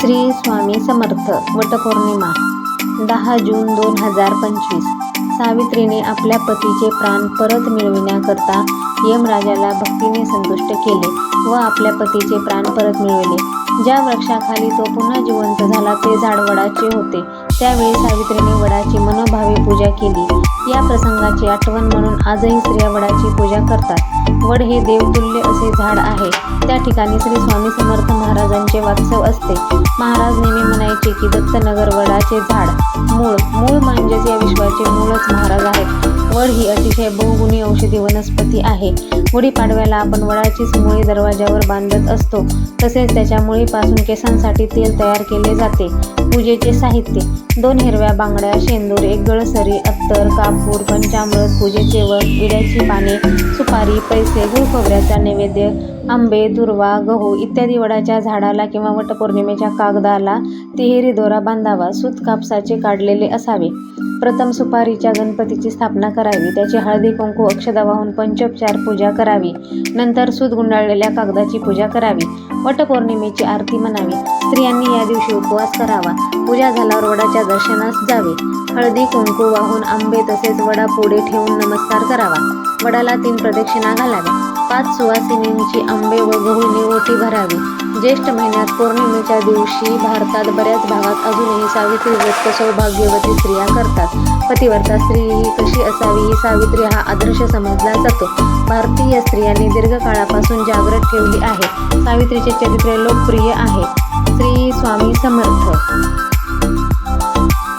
श्री स्वामी समर्थ वटपौर्णिमा दहा जून दोन हजार पंचवीस. सावित्रीने आपल्या पतीचे प्राण परत मिळविण्याकरता यमराजाला भक्तीने संतुष्ट केले व आपल्या पतीचे प्राण परत मिळविले. ज्या वृक्षाखाली तो पुन्हा जिवंत झाला ते झाड वडाचे होते. त्यावेळी सावित्रीने वडाची मनोभावे पूजा केली. या प्रसंगाची आठवण म्हणून आजही स्त्रिया वडाची पूजा करतात. वड हे देवतुल्य असे झाड आहे. त्या ठिकाणी श्री स्वामी समर्थ महाराजांचे वास्तव असते. महाराज नेहमी म्हणायचे की दत्तनगर वडाचे झाड मूळ मूळ म्हणजेच या विश्वाचे मूळच महाराज आहेत. वड ही अतिशय बहुगुणी औषधी वनस्पती आहे. गुढीपाडव्याला आपण वडाचीच मुळी दरवाजावर बांधत असतो. तसेच त्याच्या मुळीपासून केसांसाठी तेल तयार केले जाते. पूजेचे साहित्य. दोन हिरव्या बांगड्या शेंदूर एक गळसरी अत्तर कापूर पंचामृत पूजेचे वर विड्याची पाने सुपारी पैसे गुळखोबऱ्याचा नैवेद्य आंबे दुर्वा गहू इत्यादी वडाच्या झाडाला किंवा वटपौर्णिमेच्या कागदाला तिहेरी दोरा बांधावा सूत कापसाचे काढलेले असावे. प्रथम सुपारीच्या गणपतीची स्थापना करावी. त्याची हळदी कुंकू अक्षदा वाहून पंचोपचार पूजा करावी. नंतर सूत गुंडाळलेल्या कागदाची पूजा करावी. वटपौर्णिमेची आरती म्हणावी. स्त्रियांनी या दिवशी उपवास करावा. पूजा झाल्यावर वडाच्या दर्शनास जावे. हळदी कुंकू वाहून आंबे तसेच वडा पुढे ठेवून नमस्कार करावा. वडाला तीन प्रदक्षिणा घालाव्या. पाच सुवासिनींची आंबे व गहूने ओटी भरावी. ज्येष्ठ महिन्यात पौर्णिमेच्या दिवशी भारतात बऱ्याच भागात अजूनही सावित्री व्रत सौभाग्यवती स्त्रिया करतात. पतिवर्ता स्त्री ही कशी असावी ही सावित्री हा आदर्श समजला जातो. भारतीय स्त्रियांनी दीर्घकाळापासून जागृत ठेवली आहे. सावित्रीचे चरित्र लोकप्रिय आहे. श्री स्वामी समर्थ.